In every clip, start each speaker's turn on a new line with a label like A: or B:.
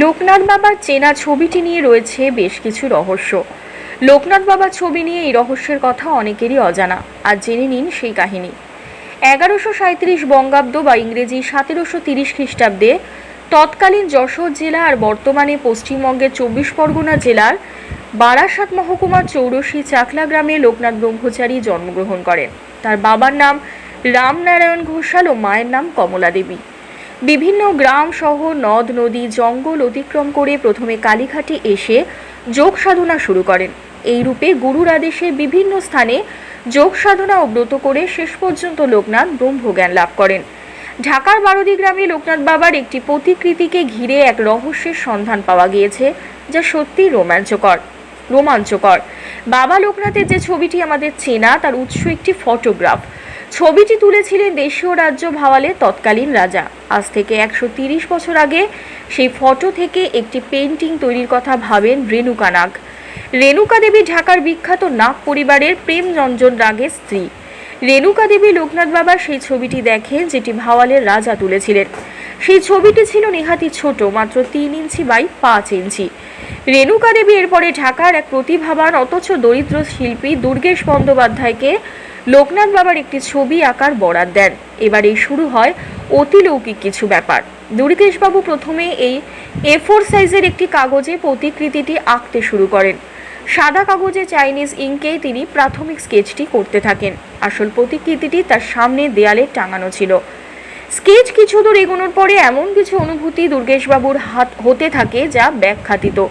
A: লোকনাথ বাবার চেনা ছবিটি নিয়ে রয়েছে বেশ কিছু রহস্য। লোকনাথ বাবার ছবি নিয়ে এই রহস্যের কথা অনেকেরই অজানা। আর জেনে নিন সেই কাহিনী। এগারোশো সাঁত্রিশ বঙ্গাব্দ বা ইংরেজি সতেরোশো তিরিশ খ্রিস্টাব্দে তৎকালীন যশোর জেলা আর বর্তমানে পশ্চিমবঙ্গের চব্বিশ পরগনা জেলার বারাসাত মহকুমার চৌরসী চাকলা গ্রামে লোকনাথ ব্রহ্মচারী জন্মগ্রহণ করেন। তার বাবার নাম রামনারায়ণ ঘোষাল ও মায়ের নাম কমলা দেবী বিভিন্ন গ্রাম শহর নদ, নদী, জঙ্গল অতিক্রম করে প্রথমে কালীঘাটে এসে যোগ সাধনা শুরু করেন। এই রূপে গুরুর আদেশে বিভিন্ন স্থানে যোগ সাধনা ও ব্রত করে শেষ পর্যন্ত লোকনাথ ব্রহ্মজ্ঞান লাভ করেন। ঢাকার বারোদি গ্রামে লোকনাথ বাবার একটি প্রতিকৃতিকে ঘিরে এক রহস্যের সন্ধান পাওয়া গিয়েছে, যা সত্যিই রোমাঞ্চকর। রোমাঞ্চকর। বাবা লোকনাথের যে ছবিটি আমাদের চেনা, তার উৎস একটি ফটোগ্রাফ। ছবিটি তুলেছিলেন দেশীয় রাজ্য ভাওয়ালের তৎকালীন রাজা। আজ থেকে একশো বছর আগে সেই ফটো থেকে একটি পেন্টিং তৈরির কথা ভাবেন রেণুকা নাগ। রেণুকা দেবী ঢাকার বিখ্যাত নাগ পরিবারের প্রেম রঞ্জন রাগের স্ত্রী। রেণুকা দেবী লোকনাথ বাবার সেই ছবিটি দেখেন যেটি ভাওয়ালের রাজা তুলেছিলেন। সেই ছবিটি ছিল নেহাতি ছোট, মাত্র তিন ইঞ্চি বাই পাঁচ ইঞ্চি। রেণুকা দেবী এরপরে ঢাকার এক প্রতিভাবান, অথচ দরিদ্র শিল্পী দুর্গেশ বন্দ্যোপাধ্যায়কে লোকনাথ বাবার একটি ছবি আঁকার বরাদ দেন। এবারেই শুরু হয় অতিলৌকিক কিছু ব্যাপার। দুর্গেশবাবু প্রথমে এই এ ফোর সাইজের একটি কাগজে প্রতিকৃতিটি আঁকতে শুরু করেন। সাদা কাগজে চাইনিজ ইঙ্কে তিনি প্রাথমিক স্কেচটি করতে থাকেন। আসল প্রতিকৃতিটি তার সামনে দেয়ালে টাঙানো ছিল। স্কেচ কিছু দূর এগোনোর পরে এমন কিছু অনুভূতি দুর্গেশবাবুর হাত, হতে থাকে যা ব্যাখ্যাতীত।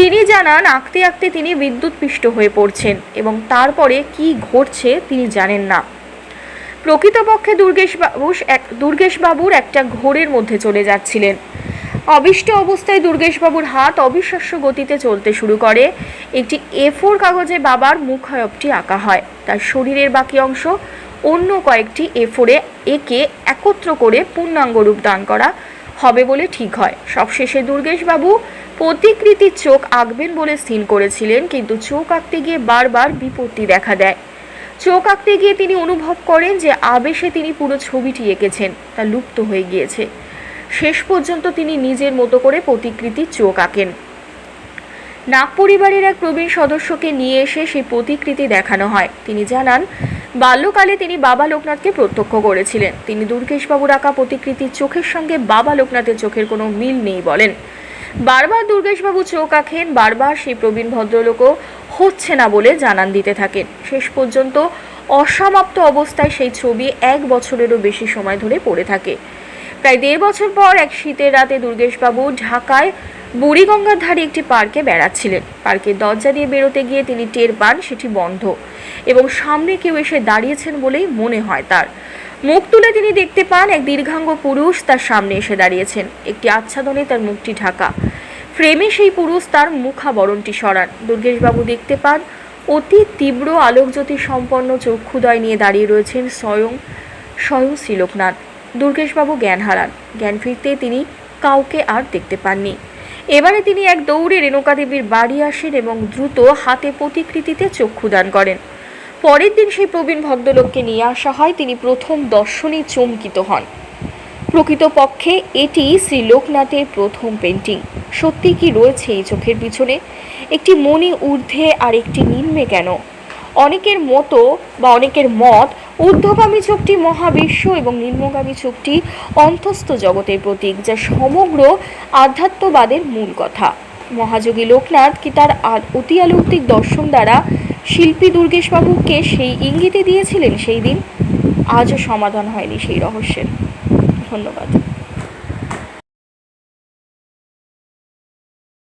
A: তিনি জানান, আঁকতে আঁকতে তিনি বিদ্যুৎপৃষ্ট হয়ে পড়ছেন এবং তারপরে কি ঘটছে তিনি জানেন না। প্রকৃতপক্ষে দুর্গেশবাবু এক দুর্গেশবাবুর একটা ঘোরের মধ্যে চলে যাচ্ছিলেন। অবিষ্ট অবস্থায় দুর্গেশবাবুর হাত অবিশ্বাস্য গতিতে চলতে শুরু করে। একটি এ ফোর কাগজে বাবার মুখায়বটি আঁকা হয়। তার শরীরের বাকি অংশ অন্য কয়েকটি এ ফোরে একে একত্র করে পূর্ণাঙ্গ রূপ দান করা হবে বলে ঠিক হয়। সবশেষে দুর্গেশবাবু প্রতিকৃতির চোখ আঁকবেন বলে স্থির করেছিলেন, কিন্তু চোখ আঁকতে গিয়ে বারবার বিপত্তি দেখা দেয়। চোখ আঁকতে গিয়ে তিনি অনুভব করেন যে আবেশে তিনি পুরো ছবিটি এঁকেছেন, তা লুপ্ত হয়ে গিয়েছে। শেষ পর্যন্ত তিনি নিজের মতো করে প্রতিকৃতির চোখ আঁকেন। নাগ পরিবারের এক প্রবীণ সদস্যকে নিয়ে এসে সেই প্রতিকৃতি দেখানো হয়। তিনি জানান, বাল্যকালে তিনি বাবা লোকনাথকে প্রত্যক্ষ করেছিলেন। তিনি দুর্গেশবাবুর আঁকা প্রতিকৃতির চোখের সঙ্গে বাবা লোকনাথের চোখের কোনো মিল নেই বলেন। বারবার দুর্গেশবাবু চোখ আঁকেন, বারবার সেই প্রবীণ ভদ্রলোকও হচ্ছে না বলে জানান দিতে থাকেন। শেষ পর্যন্ত অসমাপ্ত অবস্থায় সেই ছবি এক বছরেরও বেশি সময় ধরে পড়ে থাকে। প্রায় দেড় বছর পর এক শীতের রাতে দুর্গেশবাবু ঢাকায় বুড়িগঙ্গার ধারে একটি পার্কে বেড়াচ্ছিলেন। পার্কের দরজা দিয়ে বেরোতে গিয়ে তিনি টের পান সেটি বন্ধ এবং সামনে কেউ এসে দাঁড়িয়েছেন বলেই মনে হয় তার। মুখ তুলে তিনি দেখতে পান এক দীর্ঘাঙ্গ পুরুষ তার সামনে এসে দাঁড়িয়েছেন। একটি আচ্ছাদনে তার মুখটি ঢাকা। ফ্রেমে সেই পুরুষ তার মুখাবরণটি সরান। দুর্গেশবাবু দেখতে পান, অতি তীব্র আলোকজ্যোতি সম্পন্ন চক্ষুদয় নিয়ে দাঁড়িয়ে রয়েছেন স্বয়ং স্বয়ং শ্রীলোকনাথ। দুর্গেশবাবু জ্ঞান হারান। জ্ঞান ফিরতে তিনি কাউকে আর দেখতে পাননি। এবারে তিনি এক দৌড়ে রেণুকা দেবীর বাড়ি আসেন এবং দ্রুত হাতে প্রতিকৃতিতে চক্ষুদান করেন। পরের দিন সেই প্রবীণ ভদ্রলোককে নিয়ে আসা হয়। তিনি প্রথম দর্শনেই চমকিত হন। প্রকৃতপক্ষে এটি শ্রী লোকনাথের প্রথম পেন্টিং। সত্যি কি রয়েছে এই চোখের পিছনে? একটি মণি ঊর্ধ্বে আর একটি নিম্নে কেন? অনেকের মতো বা অনেকের মত ঊর্ধ্বগামী চোখটি মহাবিশ্ব এবং নিম্নগামী চোখটি অন্তস্থ জগতের প্রতীক, যা সমগ্র আধ্যাত্মবাদের মূল কথা। মহাযোগী লোকনাথ কি তার অতি অলৌকিক দর্শন দ্বারা শিল্পী দুর্গেশবাবুকে সেই ইঙ্গিতে দিয়েছিলেন সেই দিন। আজও সমাধান হয়নি সেই রহস্যের। ধন্যবাদ।